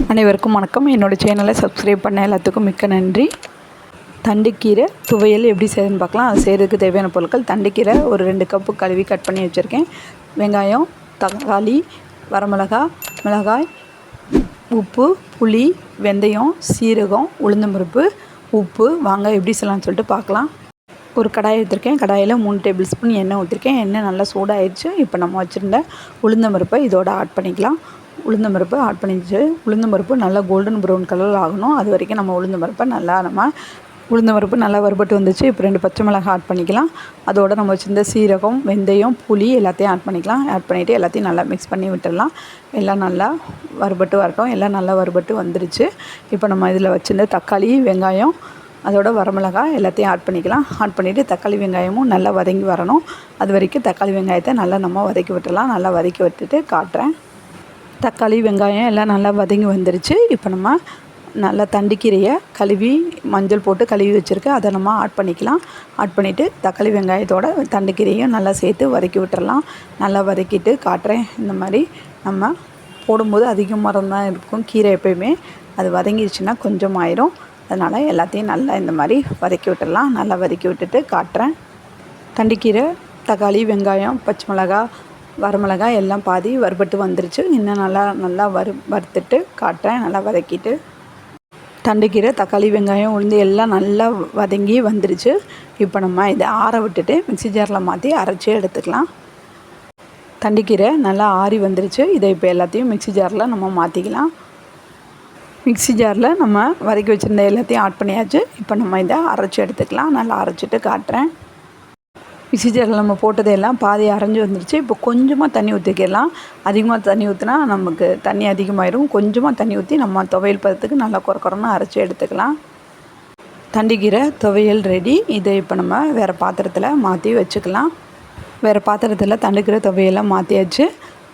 அனைவருக்கும் வணக்கம். என்னோடய சேனலை சப்ஸ்கிரைப் பண்ண எல்லாத்துக்கும் மிக்க நன்றி. தண்டுக்கீரை துவையல் எப்படி செய்யணும்னு பார்க்கலாம். அது செய்கிறதுக்கு தேவையான பொருட்கள் தண்டுக்கீரை ஒரு ரெண்டு கப்பு கழுவி கட் பண்ணி வச்சுருக்கேன். வெங்காயம் தக்காளி வரமிளகா மிளகாய் உப்பு புளி வெந்தயம் சீரகம் உளுந்தம்பருப்பு உப்பு வாங்க எப்படி செய்யலாம்னு சொல்லிட்டு பார்க்கலாம். ஒரு கடாய் எடுத்திருக்கேன். கடாயில் மூணு டேபிள் ஸ்பூன் எண்ணெய் ஊற்றிருக்கேன் எண்ணெய் நல்லா சூடாகிடுச்சு இப்போ நம்ம வச்சுருந்த உளுந்தம்பருப்பை இதோட ஆட் பண்ணிக்கலாம். உளுந்தம்பருப்பு ஆட் பண்ணிச்சு உளுந்தம்பருப்பு நல்லா கோல்டன் ப்ரௌன் கலர் ஆகணும். அது வரைக்கும் நம்ம உளுந்தம்பருப்பை நல்லா நம்ம உளுந்தம்பருப்பு நல்லா வறுபட்டு வந்துச்சு. இப்போ ரெண்டு பச்சை மிளகாய் ஆட் பண்ணிக்கலாம். அதோட நம்ம வச்சுருந்த சீரகம் வெந்தயம் புளி எல்லாத்தையும் ஆட் பண்ணிக்கலாம். ஆட் பண்ணிவிட்டு எல்லாத்தையும் நல்லா மிக்ஸ் பண்ணி விட்டுடலாம். எல்லாம் நல்லா வறுபட்டு வரட்டும். எல்லாம் நல்லா வறுபட்டு வந்துருச்சு. இப்போ நம்ம இதில் வச்சுருந்த தக்காளி வெங்காயம் அதோட வரமிளகாய் எல்லாத்தையும் ஆட் பண்ணிக்கலாம். ஆட் பண்ணிவிட்டு தக்காளி வெங்காயமும் நல்லா வதங்கி வரணும். அது வரைக்கும் தக்காளி வெங்காயத்தை நல்லா நம்ம வதக்கி விட்டுடலாம். நல்லா வதக்கி விட்டுட்டு காட்டுறேன். தக்காளி வெங்காயம் எல்லாம் நல்லா வதங்கி வந்துருச்சு. இப்போ நம்ம நல்லா தண்டிக்கீரையை கழுவி மஞ்சள் போட்டு கழுவி வச்சுருக்கேன். அதை நம்ம ஆட் பண்ணிக்கலாம். ஆட் பண்ணிவிட்டு தக்காளி வெங்காயத்தோட தண்டுக்கீரையும் நல்லா சேர்த்து வதக்கி விட்டுறலாம். நல்லா வதக்கிட்டு காட்டுறேன். இந்த மாதிரி நம்ம போடும்போது அதிகமாக தான் இருக்கும். கீரை எப்பயுமே அது வதங்கிடுச்சுன்னா கொஞ்சம் ஆயிரும். அதனால் எல்லாத்தையும் நல்லா இந்த மாதிரி வதக்கி விட்டுடலாம் நல்லா வதக்கி விட்டுட்டு காட்டுறேன். தண்டிக்கீரை தக்காளி வெங்காயம் பச்சை மிளகா வரமிளகா எல்லாம் பாதி வறுபட்டு வந்துருச்சு. இன்னும் நல்லா நல்லா வறு வறுத்துட்டு காட்டுறேன் நல்லா வதக்கிட்டு. தண்டுக்கீரை தக்காளி வெங்காயம் உளுந்து எல்லாம் நல்லா வதங்கி வந்துருச்சு. இப்போ நம்ம இதை ஆற விட்டுட்டு மிக்ஸி ஜாரில் மாற்றி அரைச்சி எடுத்துக்கலாம். தண்டுக்கீரை நல்லா ஆறி வந்துருச்சு. இதை இப்போ எல்லாத்தையும் மிக்ஸி ஜாரில் நம்ம மாற்றிக்கலாம் மிக்ஸி ஜாரில் நம்ம வதக்கி வச்சுருந்த எல்லாத்தையும் ஆட் பண்ணியாச்சு. இப்போ நம்ம இதை அரைச்சி எடுத்துக்கலாம். நல்லா அரைச்சிட்டு காட்டுறேன். மிக்ஸி ஜாரில் நம்ம போட்டதெல்லாம் பாதி அரைஞ்சி வந்துருச்சு. இப்போ கொஞ்சமாக தண்ணி ஊற்றிக்கலாம் அதிகமாக தண்ணி ஊற்றினா நமக்கு தண்ணி அதிகமாகிடும் கொஞ்சமாக தண்ணி ஊற்றி நம்ம துவையல் பதத்துக்கு நல்லா குறை அரைச்சி எடுத்துக்கலாம். தண்டிக்கீரை துவையல் ரெடி இதை இப்போ நம்ம வேறு பாத்திரத்தில் மாற்றி வச்சுக்கலாம். வேறு பாத்திரத்தில் தண்டுக்கீரை துவையெல்லாம் மாற்றியாச்சு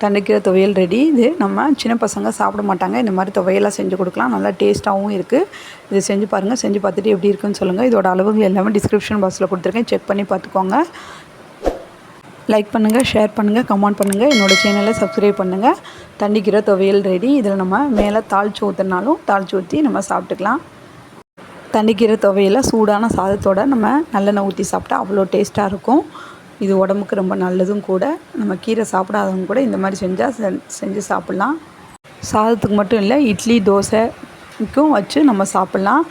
தண்டுக்கீரை துவையல் ரெடி இது நம்ம சின்ன பசங்க சாப்பிட மாட்டாங்க. இந்த மாதிரி துவையெல்லாம் செஞ்சு கொடுக்கலாம். நல்லா டேஸ்ட்டாகவும் இருக்குது இது செஞ்சு பாருங்கள் செஞ்சு பார்த்துட்டு எப்படி இருக்குன்னு சொல்லுங்கள் இதோட அளவுகள் எல்லாமே டிஸ்கிரிப்ஷன் பாக்ஸில் கொடுத்துருக்கேன். செக் பண்ணி பார்த்துக்கோங்க. லைக் பண்ணுங்கள் ஷேர் பண்ணுங்கள் கமெண்ட் பண்ணுங்கள் என்னோடய சேனலை சப்ஸ்கிரைப் பண்ணுங்கள் தண்டிக்கிற துவையல் ரெடி இதில் நம்ம மேலே தாளித்து ஊற்றினாலும் தாளித்து ஊற்றி நம்ம சாப்பிட்டுக்கலாம். தண்டிக்கிற துவையில் சூடான சாதத்தோடு நம்ம நல்லெண்ணெய் ஊற்றி சாப்பிட்டா அவ்வளோ டேஸ்ட்டாக இருக்கும். இது உடம்புக்கு ரொம்ப நல்லதும் கூட. நம்ம கீரை சாப்பிடாதவங்க கூட இந்த மாதிரி செஞ்சால் செஞ்சு சாப்பிட்லாம். சாதத்துக்கு மட்டும் இல்லை இட்லி தோசைக்கும் வச்சு நம்ம சாப்பிட்லாம்.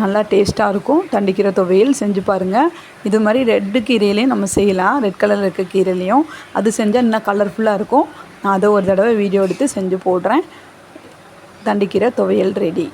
நல்லா டேஸ்ட்டாக இருக்கும். தண்டிக்கீரை துவையல் செஞ்சு பாருங்கள் இது மாதிரி ரெட்டு கீரையிலையும் நம்ம செய்யலாம். ரெட் கலரில் இருக்க கீரையிலையும். அது செஞ்சால் இன்னும் கலர்ஃபுல்லாக இருக்கும். நான் அதை ஒரு தடவை வீடியோ எடுத்து செஞ்சு போடுறேன். தண்டிக்கீரை துவையல் ரெடி